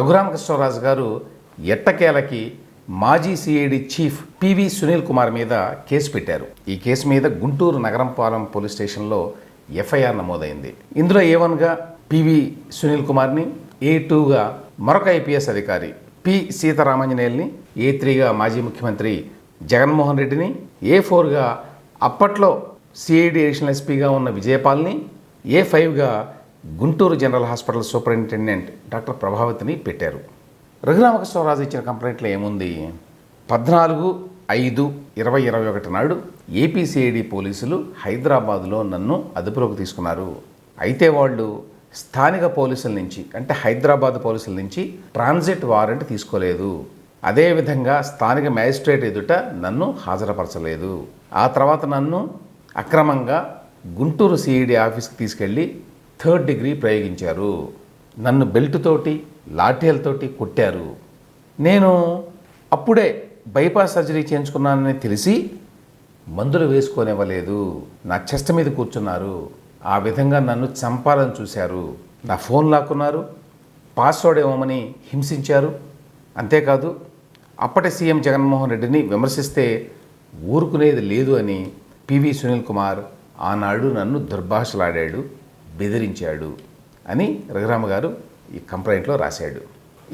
రఘురామకృష్ణరాజు గారు ఎట్టకేలకి మాజీ CID chief PV Sunil Kumar మీద కేసు పెట్టారు. ఈ కేసు మీద గుంటూరు నగరంపాలెం పోలీస్ స్టేషన్లో ఎఫ్ఐఆర్ నమోదైంది. ఇందులో ఏ వన్గా పివి సునీల్ కుమార్ని ఏ టూగా మరొక ఐపీఎస్ అధికారి పి సీతారామాంజనేయుల్ని ఏ త్రీగా మాజీ ముఖ్యమంత్రి జగన్మోహన్ రెడ్డిని ఏ ఫోర్గా అప్పట్లో సిఐడి అడిషనల్ ఎస్పీగా ఉన్న విజయపాల్ని A ఫైవ్గా Guntur general hospital superintendent doctor ప్రభావతిని పెట్టారు. రఘురామకృష్ణరాజు ఇచ్చిన కంప్లైంట్లో ఏముంది? పద్నాలుగు ఐదు ఇరవై ఇరవై ఒకటి నాడు ఏపీసీఐడి పోలీసులు హైదరాబాదులో నన్ను అదుపులోకి తీసుకున్నారు. అయితే వాళ్ళు స్థానిక పోలీసుల నుంచి అంటే హైదరాబాద్ పోలీసుల నుంచి ట్రాన్జిట్ వారెంట్ తీసుకోలేదు. అదేవిధంగా స్థానిక మ్యాజిస్ట్రేట్ ఎదుట నన్ను హాజరుపరచలేదు. ఆ తర్వాత నన్ను అక్రమంగా గుంటూరు సిఐడి ఆఫీస్కి తీసుకెళ్ళి థర్డ్ డిగ్రీ ప్రయోగించారు. నన్ను బెల్ట్ తోటి లాఠీలతోటి కొట్టారు. నేను అప్పుడే బైపాస్ సర్జరీ చేయించుకున్నానని తెలిసి మందులు వేసుకోనివ్వలేదు. నా చెస్ట్ మీద కూర్చున్నారు. ఆ విధంగా నన్ను చంపాలని చూశారు. నా ఫోన్ లాక్కున్నారు. పాస్వర్డ్ ఇవ్వమని హింసించారు. అంతేకాదు అప్పటి సీఎం జగన్మోహన్ రెడ్డిని విమర్శిస్తే ఊరుకునేది లేదు అని పివి సునీల్ కుమార్ ఆనాడు నన్ను దుర్భాషలాడాడు. బెదిరించాడు అని రఘురామ గారు ఈ కంప్లైంట్లో రాశాడు.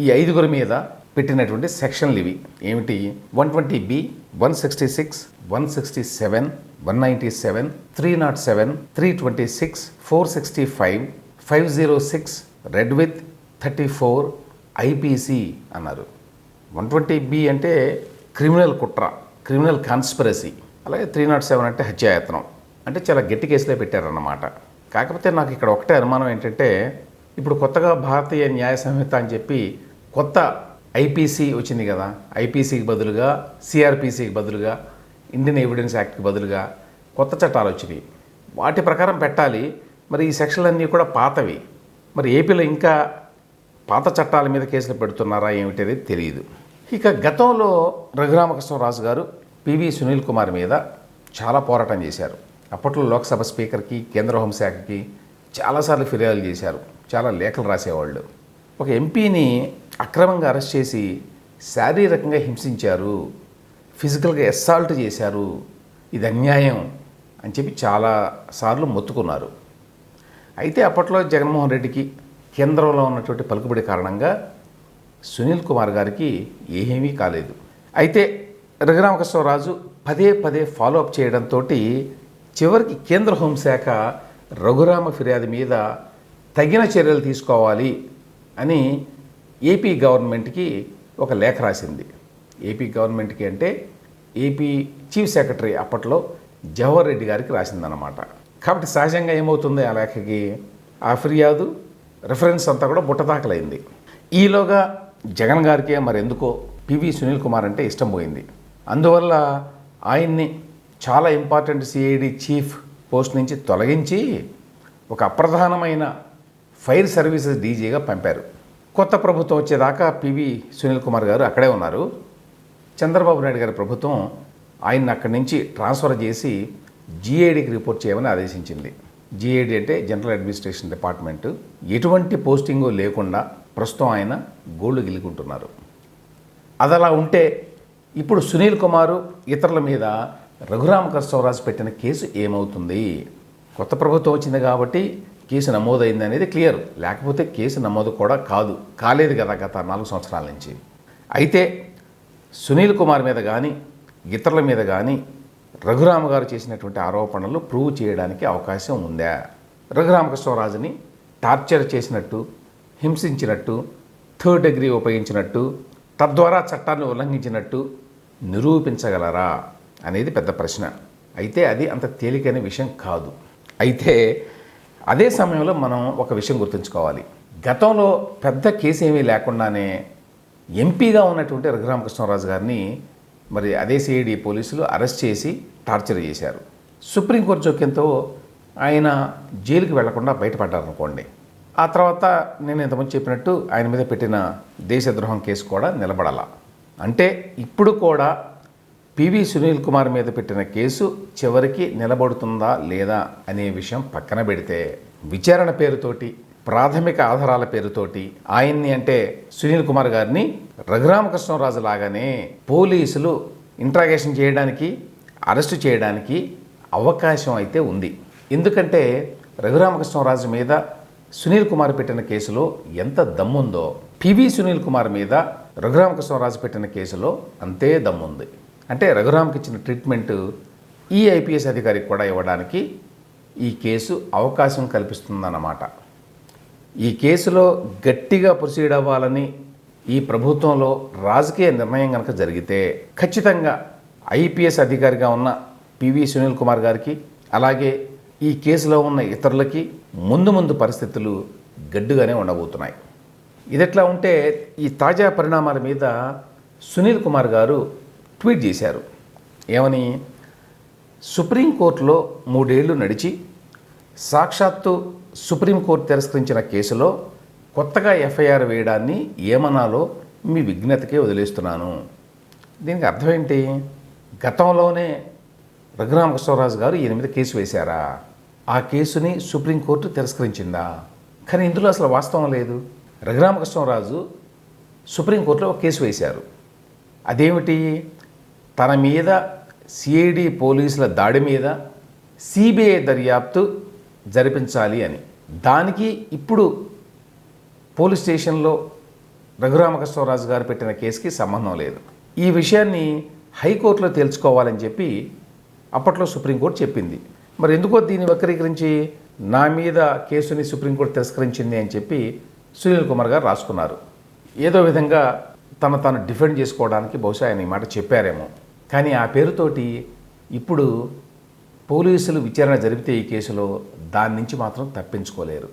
ఈ ఐదుగురి మీద పెట్టినటువంటి సెక్షన్లు ఇవి. ఏమిటి? One twenty B one sixty six one sixty seven one ninety seven three naught seven three twenty six four sixty five five zero six read with thirty four IPC అన్నారు. వన్ ట్వంటీ బి అంటే criminal కుట్ర criminal conspiracy. అలాగే three not seven అంటే హత్యాయత్నం. అంటే చాలా గట్టి కేసులే పెట్టారన్నమాట. కాకపోతే నాకు ఇక్కడ ఒకటే అనుమానం ఏంటంటే ఇప్పుడు కొత్తగా భారతీయ న్యాయ సంహిత అని చెప్పి కొత్త ఐపీసీ వచ్చింది కదా ఐపీసీకి బదులుగా సిఆర్పిసికి బదులుగా ఇండియన్ ఎవిడెన్స్ యాక్ట్కి బదులుగా కొత్త చట్టాలు వచ్చినాయి. వాటి ప్రకారం పెట్టాలి మరి ఈ సెక్షన్లన్నీ కూడా పాతవి. మరి ఏపీలో ఇంకా పాత చట్టాల మీద కేసులు పెడుతున్నారా ఏమిటనేది తెలియదు ఇక గతంలో రఘురామకృష్ణరాజు గారు పివి సునీల్ కుమార్ మీద చాలా పోరాటం చేశారు. అప్పట్లో లోక్సభ స్పీకర్కి కేంద్ర హోంశాఖకి చాలాసార్లు ఫిర్యాదులు చేశారు. చాలా లేఖలు రాసేవాళ్ళు. ఒక ఎంపీని అక్రమంగా అరెస్ట్ చేసి శారీరకంగా హింసించారు ఫిజికల్గా అసాల్ట్ చేశారు ఇది అన్యాయం అని చెప్పి చాలాసార్లు మొత్తుకున్నారు. అయితే అప్పట్లో జగన్మోహన్ రెడ్డికి కేంద్రంలో ఉన్నటువంటి పలుకుబడి కారణంగా సునీల్ కుమార్ గారికి ఏమీ కాలేదు. అయితే రఘురామకృష్ణరాజు పదే పదే ఫాలో అప్ చేయడంతో చివరికి కేంద్ర హోంశాఖ రఘురామ ఫిర్యాదు మీద తగిన చర్యలు తీసుకోవాలి అని ఏపీ గవర్నమెంట్కి ఒక లేఖ రాసింది. ఏపీ గవర్నమెంట్కి అంటే ఏపీ చీఫ్ సెక్రటరీ అప్పట్లో జవహర్ రెడ్డి గారికి రాసిందనమాట కాబట్టి సహజంగా ఏమవుతుంది ఆ లేఖకి? ఆ ఫిర్యాదు రిఫరెన్స్ అంతా కూడా బుట్టదాకలైంది ఈలోగా జగన్ గారికి మరి ఎందుకో పివి సునీల్ కుమార్ అంటే ఇష్టం పోయింది. అందువల్ల ఆయన్ని చాలా ఇంపార్టెంట్ సిఐడి చీఫ్ పోస్ట్ నుంచి తొలగించి ఒక అప్రధానమైన ఫైర్ సర్వీసెస్ డీజీగా పంపారు. కొత్త ప్రభుత్వం వచ్చేదాకా పివి సునీల్ కుమార్ గారు అక్కడే ఉన్నారు. చంద్రబాబు నాయుడు గారి ప్రభుత్వం ఆయన్ని అక్కడి నుంచి ట్రాన్స్ఫర్ చేసి జీఏడికి రిపోర్ట్ చేయమని ఆదేశించింది. జీఏడి అంటే జనరల్ అడ్మినిస్ట్రేషన్ డిపార్ట్మెంట్. ఎటువంటి పోస్టింగు లేకుండా ప్రస్తుతం ఆయన గోల్డ్ గిలుకుంటున్నారు అది అలా ఉంటే ఇప్పుడు సునీల్ కుమారు ఇతరుల మీద రఘురామకృష్ణరాజు పెట్టిన కేసు ఏమవుతుంది? కొత్త ప్రభుత్వం వచ్చింది కాబట్టి కేసు నమోదైంది అనేది క్లియర్. లేకపోతే కేసు నమోదు కూడా కాదు. కాలేదు కదా గత నాలుగు సంవత్సరాల నుంచి. అయితే సునీల్ కుమార్ మీద కానీ ఇతరుల మీద కానీ రఘురామ గారు చేసినటువంటి ఆరోపణలు ప్రూవ్ చేయడానికి అవకాశం ఉందా? రఘురామకృష్ణరాజుని టార్చర్ చేసినట్టు హింసించినట్టు థర్డ్ డిగ్రీ ఉపయోగించినట్టు తద్వారా చట్టాన్ని ఉల్లంఘించినట్టు నిరూపించగలరా? అనేది పెద్ద ప్రశ్న. అయితే అది అంత తేలికైన విషయం కాదు. అయితే అదే సమయంలో మనం ఒక విషయం గుర్తుంచుకోవాలి. గతంలో పెద్ద కేసు ఏమీ లేకుండానే ఎంపీగా ఉన్నటువంటి రఘురామకృష్ణరాజు గారిని మరి అదే సిఐడి పోలీసులు అరెస్ట్ చేసి టార్చర్ చేశారు. సుప్రీంకోర్టు జోక్యంతో ఆయన జైలుకి వెళ్ళకుండా బయటపడ్డారనుకోండి. ఆ తర్వాత నేను ఇంతకుముందు చెప్పినట్టు ఆయన మీద పెట్టిన దేశద్రోహం కేసు కూడా నిలబడాల. అంటే ఇప్పుడు కూడా పివి సునీల్ కుమార్ మీద పెట్టిన కేసు చివరికి నిలబడుతుందా లేదా అనే విషయం పక్కన పెడితే విచారణ పేరుతోటి ప్రాథమిక ఆధారాల పేరుతోటి ఆయన్ని అంటే సునీల్ కుమార్ గారిని రఘురామకృష్ణరాజు లాగానే పోలీసులు ఇంట్రాగేషన్ చేయడానికి అరెస్టు చేయడానికి అవకాశం అయితే ఉంది. ఎందుకంటే రఘురామకృష్ణరాజు మీద సునీల్ కుమార్ పెట్టిన కేసులో ఎంత దమ్ముందో పివి సునీల్ కుమార్ మీద రఘురామకృష్ణరాజు పెట్టిన కేసులో అంతే దమ్ముంది. అంటే రఘురామ్కి ఇచ్చిన ట్రీట్మెంట్ ఈ ఐపీఎస్ అధికారికి కూడా ఇవ్వడానికి ఈ కేసు అవకాశం కల్పిస్తుందన్నమాట. ఈ కేసులో గట్టిగా ప్రొసీడ్ అవ్వాలని ఈ ప్రభుత్వంలో రాజకీయ నిర్ణయం కనుక జరిగితే ఖచ్చితంగా ఐపీఎస్ అధికారిగా ఉన్న పివి సునీల్ కుమార్ గారికి అలాగే ఈ కేసులో ఉన్న ఇతరులకి ముందు ముందు పరిస్థితులు గడ్డుగానే ఉండబోతున్నాయి. ఇదెట్లా ఉంటే ఈ తాజా పరిణామాల మీద సునీల్ కుమార్ గారు ట్వీట్ చేశారు. ఏమని? సుప్రీంకోర్టులో మూడేళ్ళు నడిచి సాక్షాత్తు సుప్రీంకోర్టు తిరస్కరించిన కేసులో కొత్తగా ఎఫ్ఐఆర్ వేయడాన్ని ఏమనాలో మీ విజ్ఞతకే వదిలేస్తున్నాను. దీనికి అర్థం ఏంటి? గతంలోనే రఘురామకృష్ణరాజు గారు ఈయన మీద కేసు వేశారా? ఆ కేసుని సుప్రీంకోర్టు తిరస్కరించిందా? కానీ ఇందులో అసలు వాస్తవం లేదు. రఘురామకృష్ణరాజు సుప్రీంకోర్టులో ఒక కేసు వేశారు. అదేమిటి? తన మీద సిఐడి పోలీసుల దాడి మీద సిబిఐ దర్యాప్తు జరిపించాలి అని. దానికి ఇప్పుడు పోలీస్ స్టేషన్లో రఘురామకృష్ణరాజు గారు పెట్టిన కేసుకి సంబంధం లేదు. ఈ విషయాన్ని హైకోర్టులో తేల్చుకోవాలని చెప్పి అప్పట్లో సుప్రీంకోర్టు చెప్పింది. మరి ఎందుకో దీన్ని వక్రీకరించి నా మీద కేసుని సుప్రీంకోర్టు తిరస్కరించింది అని చెప్పి సునీల్ కుమార్ గారు రాసుకున్నారు. ఏదో విధంగా తను తాను డిఫెండ్ చేసుకోవడానికి బహుశా ఆయన ఈ మాట చెప్పారేమో. కానీ ఆ పేరుతోటి ఇప్పుడు పోలీసులు విచారణ జరిపితే ఈ కేసులో దాని నుంచి మాత్రం తప్పించుకోలేరు.